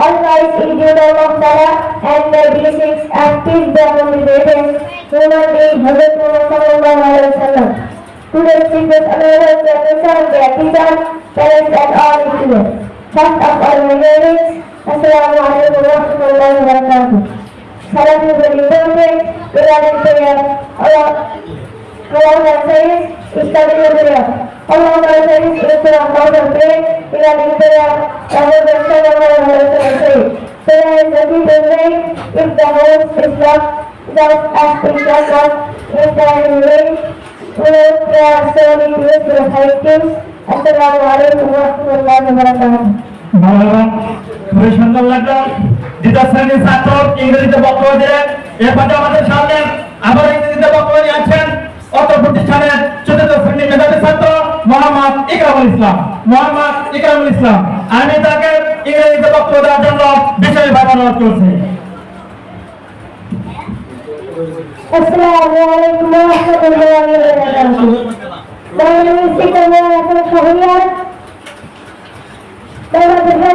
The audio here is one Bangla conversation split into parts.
Almighty Creator of Tara and the blessings and peace be upon the greatest human being, Hazrat Muhammad sallallahu alaihi wasallam. Today, seekers another to understand their teacher, parents, and all students. First of all, my name is Assalamu alaikum wa rahmatullahi wa barakatuh. Salam is very important regarding prayer. Allah Allah says, Islamic your prayer. Allah says, it's a important prayer regarding prayer. Allah sallallahu alaihi wa sallam Prayer is the key to life if the house is lost, just as it does not in the rain. way. Without prayer, slowly leads to the fighting. Alaikum wa rahmatullahi wa barakatuh. ধন্যবাদ খুবই সুন্দর লাগল দ্বিতীয় শ্রেণির ছাত্র ইংরেজিতে বক্তব্য দিলেন এরপরে আমাদের সামনে আবার ইংরেজিতে বক্তব্য নিয়ে আছেন অত প্রতিষ্ঠানের চতুর্থ শ্রেণির মেধাবী ছাত্র মোহাম্মদ ইকরামুল ইসলাম মোহাম্মদ ইকরামুল ইসলাম আমি তাকে ইংরেজিতে বক্তব্য দেওয়ার জন্য বিশেষভাবে অনুরোধ করছি Assalamu alaikum wa rahmatullahi wa barakatuh. My mother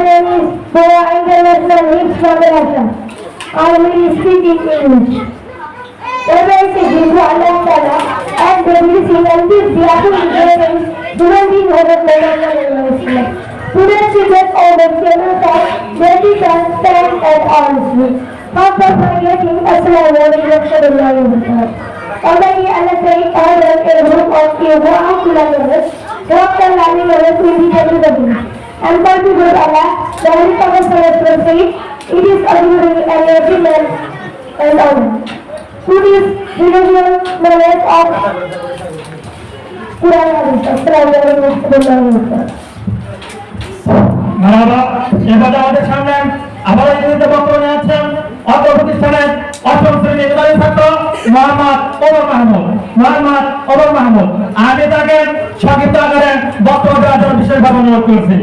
name is Boa International Hits Foundation. I will speak in English. Reverence to Allah Ta'ala and the blessing and peace the greatest human over the Islam. Today's speakers are the famous of their teachers, parents and all Muslims. First of all, greeting, Assalamu alaikum wa Already Allah said, I am a group of who are to walk the learning levels will be the And thank you good Allah, the Holy Prophet Alaihi Wasallam it is a duty and every man and honor. To this religion knowledge of Quran Hadith. Wa rahmatullahi wa barakatuh. মারাবা এবারে আমাদের সামনে আবার ইংরেজিতে বক্তব্য নিয়ে আছেন অত প্রতিষ্ঠানের অষ্টম শ্রেণির মেধাবী ছাত্র মোহাম্মদ ওমর মাহমুদ মোহাম্মদ ওমর মাহমুদ আমি তাকে সংক্ষিপ্ত আকারে বক্তব্য দেওয়ার জন্য বিশেষভাবে অনুরোধ করছি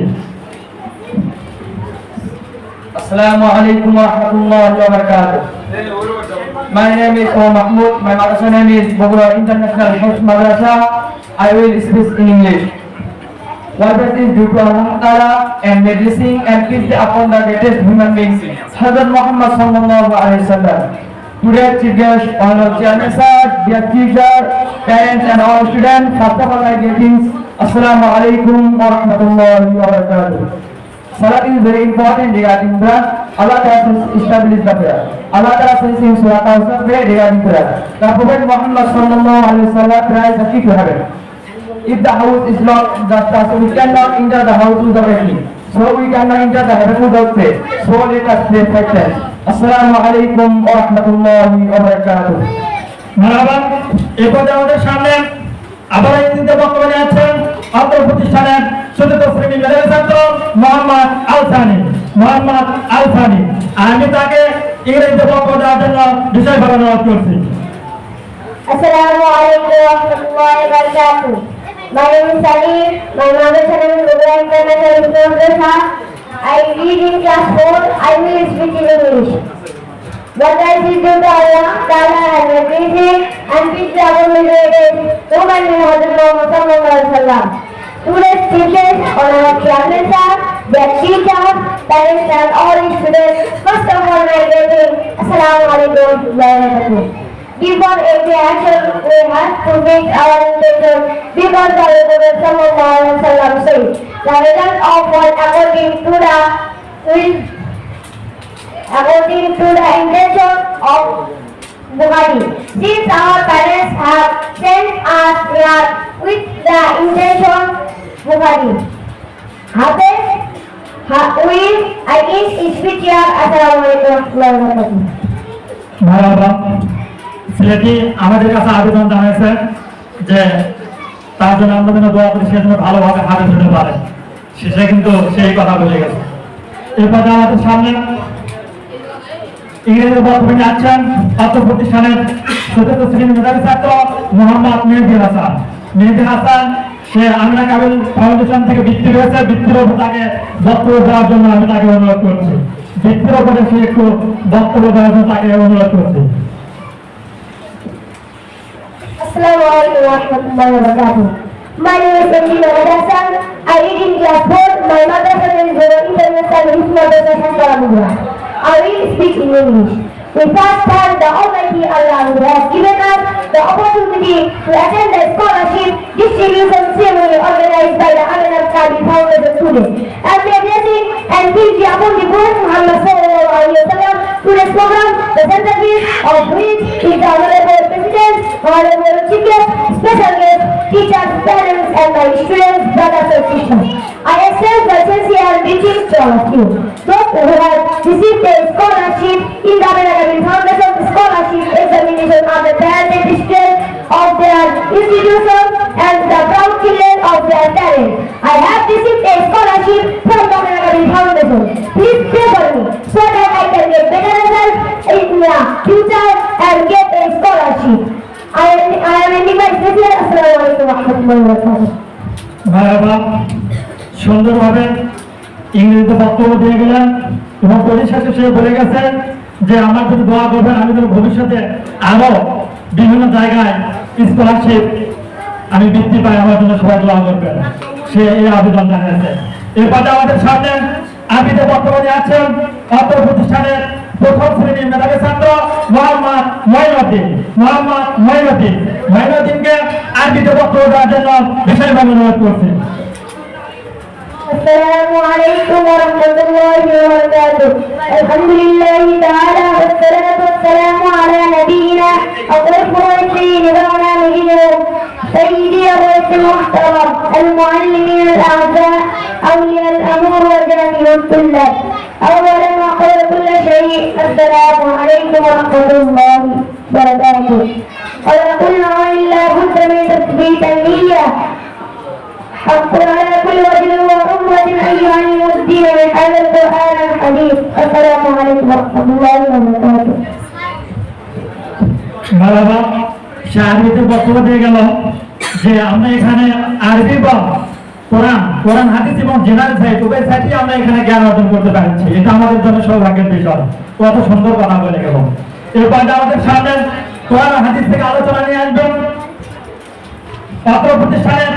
Assalamu alaikum wa rahmatullahi wa barakatuh. My name is Omar Mahmood. My madrasa name is Bogura International Host Madrasa. I will speak in English. It is due to Allah Ta'ala and blessing and peace upon the greatest human being, Hazrat Muhammad sallallahu alaihi wasallam. Today, chief honored chairman sir, dear teacher, parents and all students, first of all, my greetings. Assalamu alaikum wa rahmatullahi wa barakatuh. Salat is very important regarding prayer. Allah Ta'ala has established the prayer. Allah Ta'ala says in Surah Al-Kawthar prayer regarding prayer. The Prophet Muhammad sallallahu alaihi wasallam prayer is the key to heaven. If the house is locked, the, we cannot enter the house without praying. So we cannot enter the heaven without prayer. So let us pray five times. Assalamu alaikum wa rahmatullahi wa barakatuh. মারাবা এরপরে আমাদের সামনে আবার ইংরেজিতে বক্তব্য নিয়ে আছেন অত প্রতিষ্ঠানের চতুর্থ শ্রেণির মেধাবী ছাত্র মোহাম্মদ আলসানি মোহাম্মদ আলসানি আমি তাকে ইংরেজিতে বক্তব্য দেওয়ার জন্য বিশেষভাবে অনুরোধ করছি Assalamu alaikum wa rahmatullahi wa barakatuh. My name is Salim. My mother's name is Rubia International Madrasa. I read in class 4. I will speak in English. But I to the Allah, Ta'ala and the blessing and peace be upon the greatest human being Hazrat Muhammad wasallam. Today's teachers on our are their teachers, parents and all students. First of all, my greeting. Assalamu alaikum wa. Before every action, we have to make our intention because the Prophet sallallahu alaihi wasallam said, the result of what according to the will, according to the intention of Bukhari. Since our parents have sent us here with the intention Bukhari. Hafiz, ha- will against speech here. Assalamu alaikum wa rahmatullahi wa barakatuh. মারাবা ছেলেটি আমাদের কাছে আবেদন জানিয়েছে যে তার জন্য আমরা যেন দোয়া করি সে যেন ভালোভাবে হাতে ধরতে পারে শেষে কিন্তু সেই কথা বলে গেছে। এরপরে আমাদের সামনে ইংরেজি বর্তমানে আছেন অর্থ প্রতিষ্ঠানের চতুর্থ শ্রেণির মেধাবী ছাত্র মোহাম্মদ মেহেদি হাসান। মেহেদি হাসান, সে আমরা কাবিল ফাউন্ডেশন থেকে বৃত্তি রয়েছে বৃত্তির উপর তাকে বক্তব্য দেওয়ার জন্য আমি তাকে অনুরোধ করছি। বৃত্তির উপরে সে একটু বক্তব্য দেওয়ার জন্য তাকে অনুরোধ করছি। Assalamu alaikum wa rahmatullahi wa barakatuh. My name is Emily Hassan. I read in class 4. My madrasa name is Zoro International Youth Madrasa Shankaramugra. I will speak in English. We first thank the Almighty Allah who has given us the opportunity to attend the scholarship distribution ceremony organized by the Aminat Kabi Foundation today. And may blessing and peace be upon the Prophet Muhammad sallallahu alaihi wasallam. Today's program, the centerpiece of which is the Honorable President, Honorable Chief Guest, special guests, teachers, parents, and my students, sisters. I extend the sincere greetings to all of you. Those who have received a scholarship in the American Foundation Scholarship Examination are the talented students of their institution and the proud children of their parents. I have received a scholarship from the American Foundation. Please pray for me so that I can get better results in the future and get a scholarship. I am, I am ending my speech. Assalamu alaikum wa rahmatullahi ভাইরা সুন্দরভাবে ইংরেজিতে বক্তব্য দিয়ে গেলেন এবং পরিশেষে সে বলে গেছেন যে আমার যদি দোয়া করবেন, আমি যেন ভবিষ্যতে আরও বিভিন্ন জায়গায় স্কলারশিপ আমি বৃত্তি পাই, আমার জন্য সবাই দোয়া করবেন। সে এই আবেদন জানিয়েছে। এরপরে আমাদের সামনে আবিতে বর্তমানে আছেন অত্র প্রতিষ্ঠানের প্রথম শ্রেণির মেধাবী ছাত্র মোহাম্মদ মহিনুদ্দিন মোহাম্মদ মহিনুদ্দিন মহিনুদ্দিনকে আরবিতে বক্তব্য দেওয়ার জন্য বিশেষভাবে অনুরোধ করছি। السلام عليكم ورحمة الله وبركاته. الحمد لله تعالى والصلاة والسلام على نبينا أشرف المرسلين نبينا نبينا سيدي الرئيس المحترم المعلمين الأعزاء أولياء الأمور وجميع الطلاب أولا وقبل كل شيء السلام عليكم ورحمة الله وبركاته. ولا كل إلا بد من تثبيت النية حق على كل رجل وأمة أيها المسلمين من هذا القرآن الحديث السلام عليكم ورحمة الله وبركاته বাবা সে আরবিতে বক্তব্য দিয়ে গেল যে আমরা এখানে আরবি বা কোরআন কোরআন হাদিস এবং জেনারেল সাইট উভয় সাইটই আমরা এখানে জ্ঞান অর্জন করতে পারছি এটা আমাদের জন্য সৌভাগ্যের বিষয় কত সুন্দর কথা বলে গেল এরপরে আমাদের সামনে কোরআন ও হাদিস থেকে আলোচনা নিয়ে আসবেন অত্র প্রতিষ্ঠানের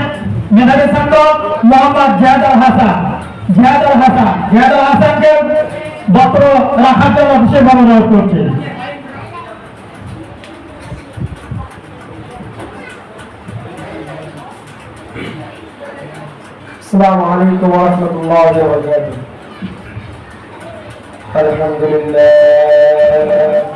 মেধাবী ছাত্র মোহাম্মদ জিয়াদ আল হাসান জিয়াদ আল হাসান জিয়াদ আল হাসানকে বক্তব্য রাখার জন্য বিশেষভাবে অনুরোধ করছি السلام عليكم ورحمة الله وبركاته الحمد لله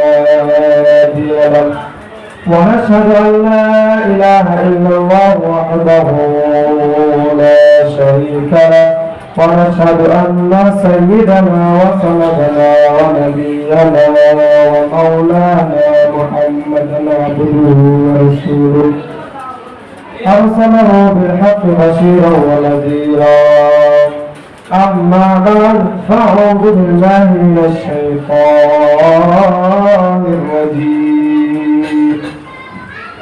له ونشهد أن لا إله إلا الله وحده لا شريك له. ونشهد أن سيدنا وسندنا ونبينا ومولانا محمدا عبده ورسوله. أرسله بالحق بشيرا ونذيرا. أما بعد فأعوذ بالله من الشيطان الرجيم.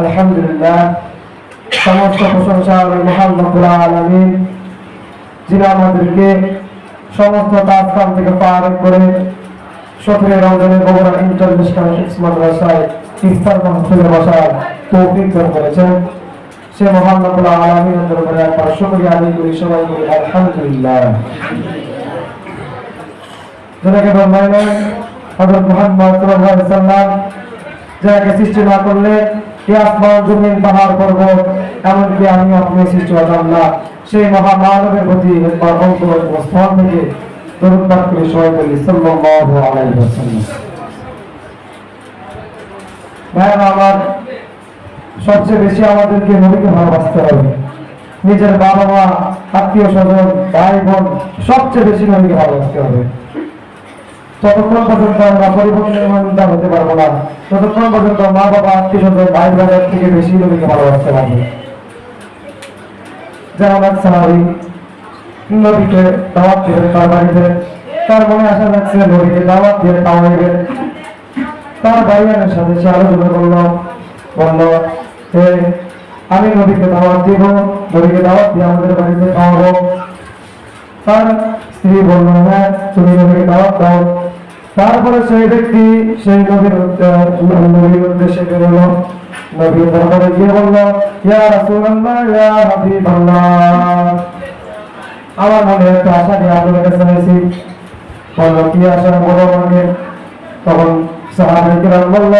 আলহামদুলিল্লাহ, সমস্ত প্রশংসা মোহাম্মদুল আলমিন। যিনি আমাদেরকে সমস্ত তাৎকাল থেকে পার করে সতেরো রমজানের বগুড়া ইন্টারন্যাশনাল ইসমান রাসায় ইফতার মাহফিলে সে মহান রব্বুল আলামিনের দরবারে একবার শুকরিয়া আদায় সবাই বলি আলহামদুলিল্লাহ। যেটাকে বললেন হযরত মুহাম্মদ সাল্লাল্লাহু যাকে সৃষ্টি না করলে সবচেয়ে বেশি আমাদেরকে নবীকে ভালোবাসতে হবে। নিজের বাবা মা আত্মীয় স্বজন ভাই বোন সবচেয়ে বেশি নবীকে ভালোবাসতে হবে। ততক্ষণ পর্যন্ত আমরা পরিবর্তন হতে পারব না। ততক্ষণ পর্যন্ত মা বাবা আত্মীয় স্বজন ভাই বোনের থেকে বেশি নবীকে ভালোবাসতে পারবে। যেমন এক সাহাবি নবীকে দাওয়াত দেবেন তার বাড়িতে, তার মনে আশা রাখছে নবীকে দাওয়াত দিয়ে খাওয়াইবে তার ভাইয়ানের সাথে সে আলোচনা করল, বলল যে আমি নবীকে দাওয়াত দিব, নবীকে দাওয়াত দিয়ে আমাদের বাড়িতে খাওয়াবো তার স্ত্রী বলল হ্যাঁ তুমি নবীকে দাওয়াত দাও। তারপরে সেই ব্যক্তি, সেই নবীর উদ্দে- নবীর উদ্দেশ্যে বেরোলো নবীর দরবারে গিয়ে বলল আমার মনে একটা আশা নিয়ে আপনার কাছে এসেছি বলল, কি আশা বলো আমাকে? তখন সাহাবাই বলল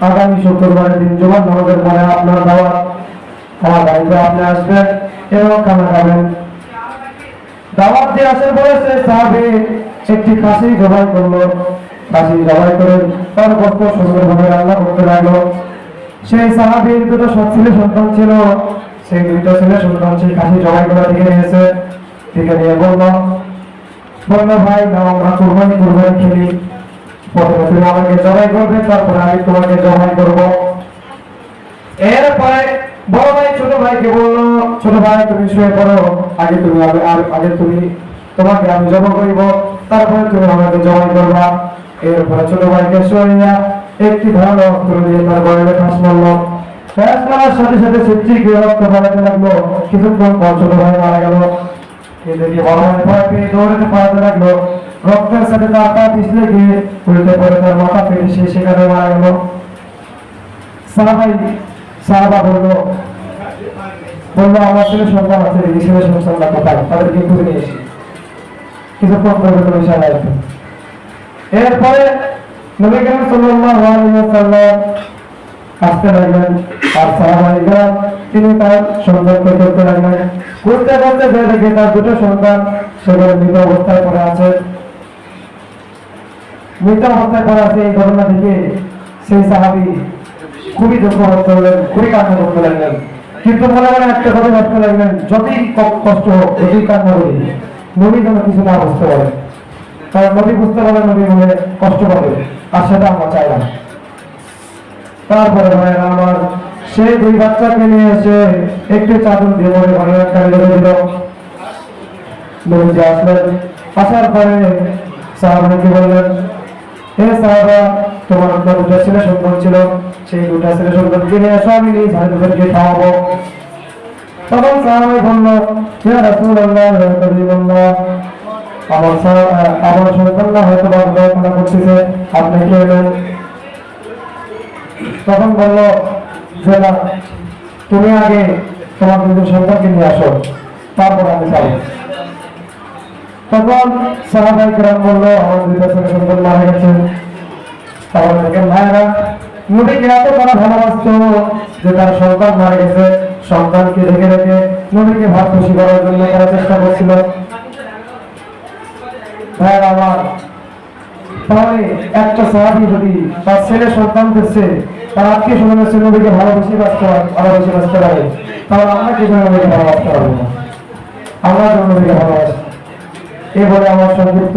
আগামী শুক্রবারের দিন জুমার নামাজের পরে আপনার দাওয়াত, আমার বাড়িতে আপনি আসবেন এবং খানা খাবেন। দাওয়াত দিয়ে আসার পরে সে সাহাবি একটি খাসি জবাই করল। খাসি জবাই করে তার গল্প সুন্দরভাবে রান্না করতে লাগল। সেই সাহাবির দুটো ছেলে সন্তান ছিল। সেই দুইটা ছেলে সন্তান সেই খাসি জবাই করা দিকে নিয়েছে। দিকে নিয়ে বলল বলল, ভাই, নাও, আমরা কোরবানি কোরবানি খেলি। প্রথমে তুমি আমাকে জবাই করবে, তারপরে আমি তোমাকে জবাই করব। এরপরে বড় ভাই, ছোট ভাইকে বলল ছোট ভাই, তুমি শুয়ে পড়ো। আগে তুমি আর আগে তুমি তোমাকে আমি জমা করিব। তারপরে তুমি আমাকে জমাই করবা। এরপরে ছোট ভাইকে শুয়ে একটি ধারালো অস্ত্র দিয়ে তার গলায় ফাঁস মারলো ফাঁস মারার সাথে সাথে সত্যি কি রক্ত পড়াতে লাগল। কিছুক্ষণ পর ছোট ভাই মারা গেল। এদিকে বড় ভাই ভয় পেয়ে দৌড়াতে পালাতে লাগল। রক্তের সাথে তার পা পিছলে গিয়ে উল্টে পড়ে তার মাথা ফেটে সে সেখানে মারা গেল। সাহাবাই সাহাবা বলল বলল আমার ছেলে সন্তান আছে, এই ছেলে সন্তান কোথায় তাদেরকে খুঁজে নিয়ে এসি। কিছুক্ষণ পরে তুমি সারা আসবে এরপরে নবী সাল্লাল্লাহু আলাইহি ওয়াসাল্লাম আসতে লাগলেন আর সাহাবাইরা তিনি তার সন্তানকে করতে লাগলেন। করতে করতে যে দেখে তার দুটো সন্তান সেগুলো মৃত অবস্থায় পড়ে আছে। মৃত অবস্থায় পড়ে আছে এই ঘটনা দেখে সেই সাহাবি খুবই দুঃখ বোধ করলেন, খুবই কান্না করতে লাগলেন। কিন্তু মনে মনে একটা কথা ভাবতে লাগলেন যতই কষ্ট হোক যতই কান্না করি, নবী যেন কিছু না বুঝতে পারে। কারণ নবী বুঝতে পারে, নবী মনে কষ্ট পাবে, আর সেটা আমরা চাইলাম তারপরে ভাইয়েরা, আমার সেই দুই বাচ্চাকে নিয়ে এসে একটি চাদর দিয়ে মনে ঘরে একটা লেগে দিল। নবীজি আসলেন। আসার পরে সাহাবাকে বললেন হে সাহাবা তোমার দুটা ছেলে, সন্তান ছিল, সেই দুটা ছেলে সন্তানকে নিয়ে এসো আমি নিজ খাওয়াবো। তখন সাহাবাই বলল তখন তুমি আগে তোমার দুটো সন্তানকে নিয়ে আসো, তারপর আমি যাব তখন সাহাবাই বলল, আমার দুইটা ছেলে সন্তান মারা গেছে। একটা যদি তার ছেলে সন্তান দিচ্ছে, তার আত্মীয় স্বজন হচ্ছে নবীকে ভালোবেসে বাঁচতে ভালোবেসে বাঁচতে পারে তাহলে আমরা কি করে নবীকে ভালোবাসতে পারব? না আমরা নবীকে ভালোবাসি? এই বলে আমার সংযুক্ত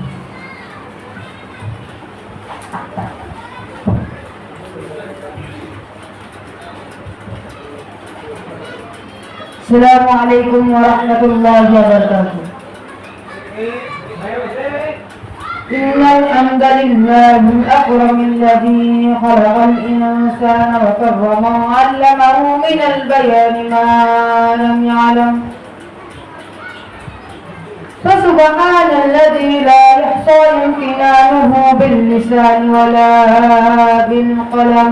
السلام عليكم ورحمة الله وبركاته. إن الحمد لله الأكرم الذي خلق الإنسان وكرمه وعلمه من البيان ما لم يعلم. فسبحان الذي لا يحصى امتنانه باللسان ولا بالقلم.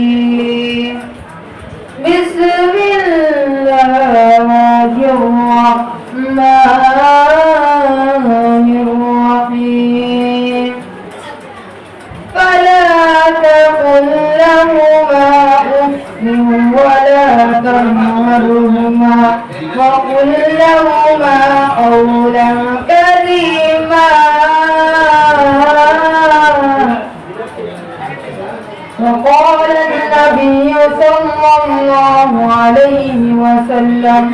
صلى الله عليه وسلم.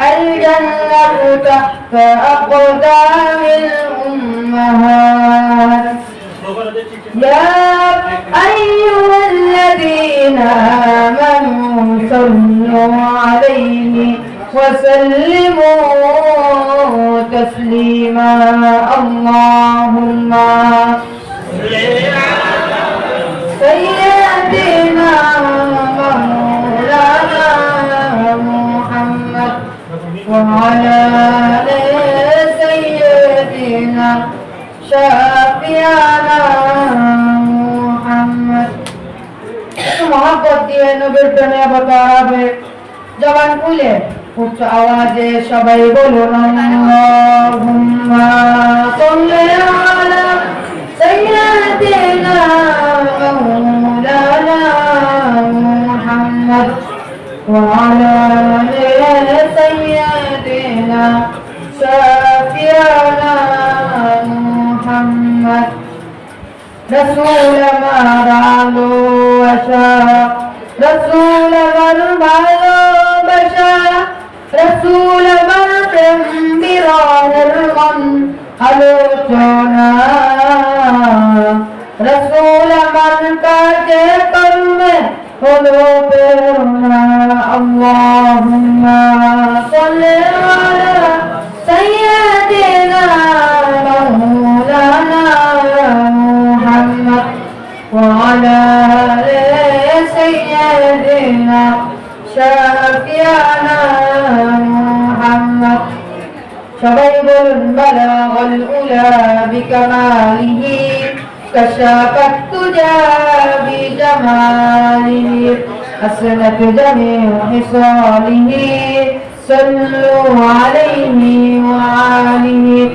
الجنة تحت أقدام الأمهات. يا أيها الذين آمنوا صلوا عليه وسلموا تسليما. اللهم سيدنا وعلى آل سيدنا شافعنا محمد মহাপত দিয়ে নবীর প্রেমে অবতারাবে জবান খুলে উচ্চ আওয়াজে সবাই বলুন আল্লাহুম্মা সাল্লি আলা সাইয়্যিদিনা মাওলানা মুহাম্মদ وعلى سيدنا شافعنا محمد رسول ما رعلوا وشاء رسول من معلوم بشاء رسول من بران الغم ألوتنا رسول من كاتب ربنا اللهم صل على سيدنا مولانا محمد وعلى سيدنا شافينا محمد شبيب البلاغ الأولى بكماله كشافت تجا بجماله حسنت جميع خصاله صلوا عليه وآله.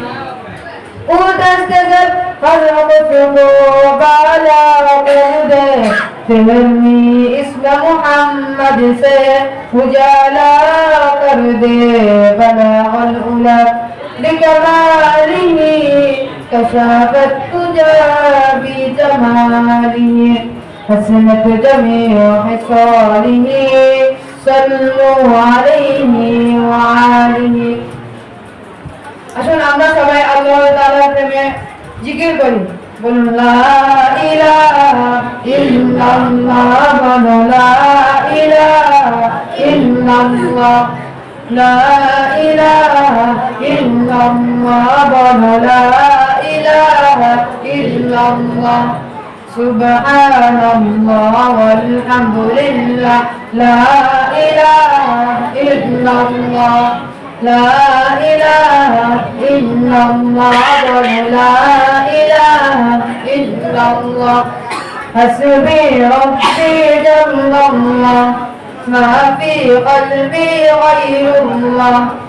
وتستجب فرق ثقوب على قوده تهمي اسم محمد سے اجالا کر دے بلاغ الأولى. بكماله كشافت تجا بجماله حسنت جميع حصاله صلوا عليه وآله আসুন আমরা সবাই আল্লাহ তাআলার প্রেমে জিকির করি বলুন লা ইলাহা ইল্লাল্লাহ বলো লা ইলাহা ইল্লাল্লাহ লা ইলাহা الله لا إله إلا الله. سبحان الله والحمد لله لا إله إلا الله. لا إله إلا الله. لا إله إلا الله. حسبي ربي جل الله. ما في قلبي غير الله.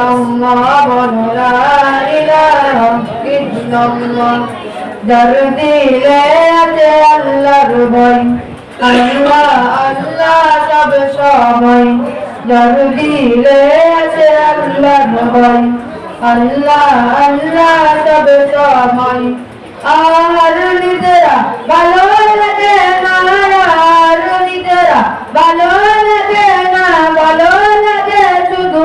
الله بل لا إله إلا الله দর্দি রে আছে আল্লাহর ভয় আল্লাহ আল্লাহ সব সময় দর্দি রে আছে আল্লাহর ভয় আল্লাহ আল্লাহ সব সময় আর নিজেরা ভালো লাগে না আর নিজেরা ভালো লাগে না ভালো লাগে শুধু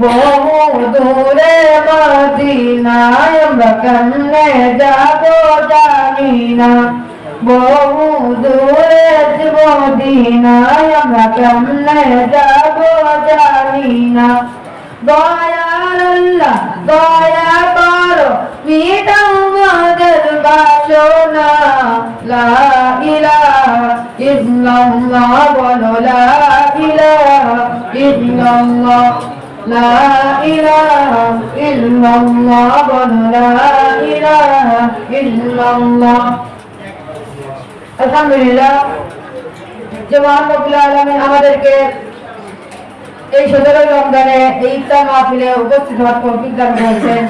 বহু দূরে মদিনায় আমরা কেমনে যাব জানি না বহু দূরে মদিনায় আমরা কেমনে যাব জানি না। দয়াল আল্লাহ, দয়া করো, মিটাও আমাদের বাসনা। লা ইলাহা ইল্লাল্লাহ বলো, লা ইলাহা ইল্লাল্লাহ। লা ইলাহা ইল্লাল্লাহ বলো, লা ইলাহা ইল্লাল্লাহ। আলহামদুলিল্লাহ যে মহান রব্বুল আলামিন আমাদেরকে এই সতেরোই রমজানে এই ইফতার মাহফিলে উপস্থিত হওয়ার তৌফিক দান করেছেন।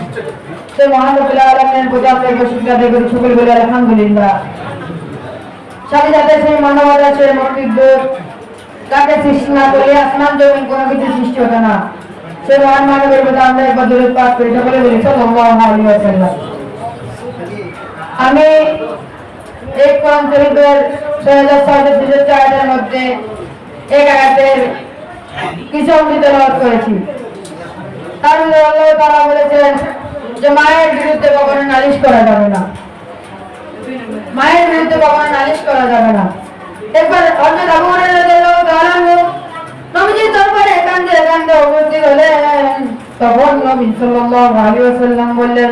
সে মহান রব্বুল আলামিনের প্রতি আমরা প্রশংসা আদায় করি সকল বলে আলহামদুলিল্লাহ। সাথে সাথে সেই সৃষ্টি না আসমান জমিন কোনো কিছু সৃষ্টি হতো না। সে মহান মানবের আমরা একবার দূরে পাঠ করি, সকলে বলি ওয়াসাল্লাম। আমি কোরআন শরীফের ছয় হাজার ছয়শো ছেষট্টি আয়াতের মধ্যে এক কিছু অংশ তেলাওয়াত করেছি। কারণ আল্লাহ তাআলা বলেছেন যে, মায়ের বিরুদ্ধে কখনো নালিশ করা যাবে না। মায়ের বিরুদ্ধে কখনো নালিশ করা যাবে না। একবার হযরত আবু নবীজির দরবারে কান্দে কান্দে উপস্থিত হলেন। তখন নবী সাল্লাল্লাহু বললেন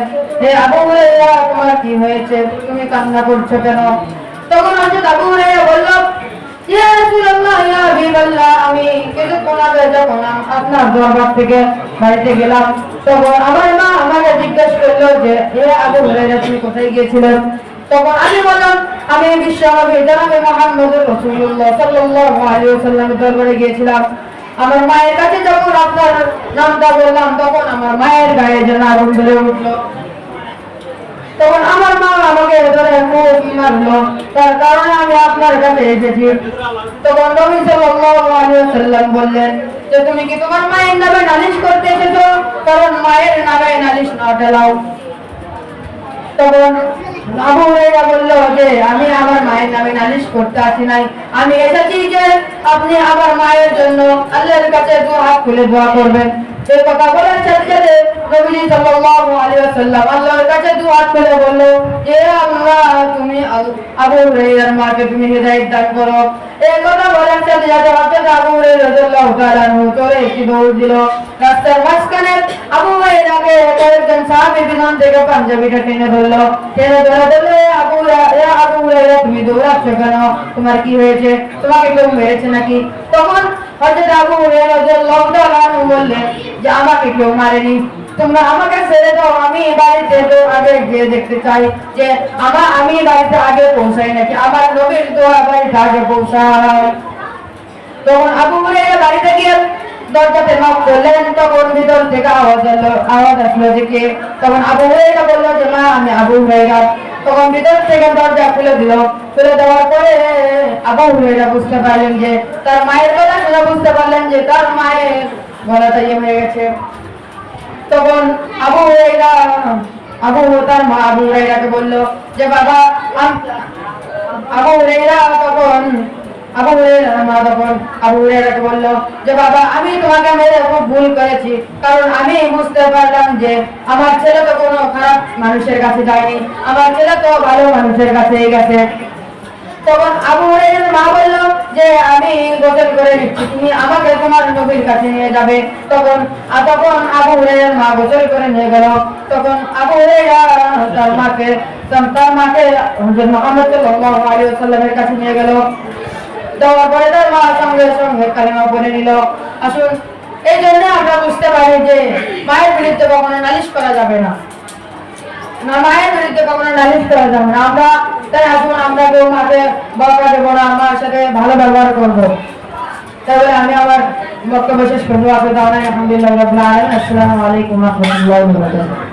তখন আমি আপনার দরবার থেকে বাড়িতে গেলাম, তখন আমার মা আমাকে জিজ্ঞেস করল যে হে আবু হুরায়রা, তুমি কোথায় গিয়েছিলেন তখন আমি বললাম, আমি বিশ্বনবী জনাবে মুহাম্মদুর রাসূলুল্লাহ দরবারে গিয়েছিলাম। আমার মায়ের কাছে যখন আপনার নামটা বললাম, তখন আমার মায়ের গায়ে যেন আগুন ধরে উঠল। তখন আমার মা আমাকে ধরে খুব মারলো। তার কারণে আমি আপনার কাছে এসেছি। তখন নবী সাল্লাল্লাহু বললেন, যে তুমি কি তোমার মায়ের নামে নালিশ করতে এসেছ? কারণ মায়ের নামে নালিশ না ঠেলাও। তখন আবু হুরায়রা বলল, যে আমি আমার মায়ের নামে নালিশ করতে আসি নাই। আমি এসেছি যে আপনি আমার মায়ের জন্য আল্লাহর কাছে দু হাত খুলে দোয়া করবেন। এই তুমি দৌড়াচ্ছ কেন? তোমার কি হয়েছে? তোমাকে কেউ মেরেছে নাকি? তখন হযরত আবু হুরায়রা রাদিয়াল্লাহু তাআলা বললেন যে আমাকে কেউ মারেনি। তোমরা আমাকে ছেড়ে দাও, আমি বাড়িতে তো আগে গিয়ে দেখতে চাই যে আমার আমি বাড়িতে আগে পৌঁছাই নাকি? আমার নবীর দোয়া বাড়িতে আগে পৌঁছায় তখন আবু হুরায়রা বাড়িতে গিয়ে দরজাতে নক করলেন, তখন ভিতর থেকে আওয়াজ এলো, আওয়াজ আসলো যে কে? তখন আবু হুরায়রা বলল যে, মা, আমি আবু হুরায়রা। তখন ভিতর থেকে দরজা খুলে দিল। খুলে দেওয়ার পরে আবু হুরায়রা বুঝতে পারলেন যে, তার মায়ের কথা শুনে বুঝতে পারলেন যে, তার মায়ের হয়ে গেছে। তখন আবু হুরায়রা, আবু তার মা আবু হুরায়রাকে বলল যে, বাবা আবু হুরায়রা তখন, আবু হুরায়রা মা তখন আবু হুরায়রাকে বলল যে, বাবা, আমি তোমাকে মেরে খুব ভুল করেছি। কারণ আমি বুঝতে পারলাম যে, আমার ছেলে তো কোনো খারাপ মানুষের কাছে যায়নি। আমার ছেলে তো ভালো মানুষের কাছেই গেছে। তখন আবু হুরাইরার মা বলল যে, আমি গোসল করে নিচ্ছি। তুমি আমাকে তোমার নবীর কাছে নিয়ে যাবে। তখন তখন আবু হুরাইরার মা গোসল করে নিয়ে গেল। তখন আবু হুরাইরা তার মাকে তার মাকে হযরত মুহাম্মদ সাল্লাল্লাহু আলাইহি ওয়াসাল্লামের কাছে নিয়ে গেল। দেওয়ার পরে তার মা সঙ্গে সঙ্গে কালেমা পড়ে নিল। আসুন, এই জন্য আমরা বুঝতে পারি যে, মায়ের বিরুদ্ধে কখনো নালিশ করা যাবে না। মায়ের বিরুদ্ধে কখনো নালিশ করা যাবে না আমরা তাই আসুন আমরা কেউ মাকে বকা দেবো না আমার সাথে ভালো ব্যবহার করব তাহলে আমি আমার বক্তব্য শেষ করব আপনি তাহলে আলহামদুলিল্লাহ রাব্বিল আলামিন আসসালামু আলাইকুম ওয়া রাহমাতুল্লাহি ওয়া বারাকাতুহু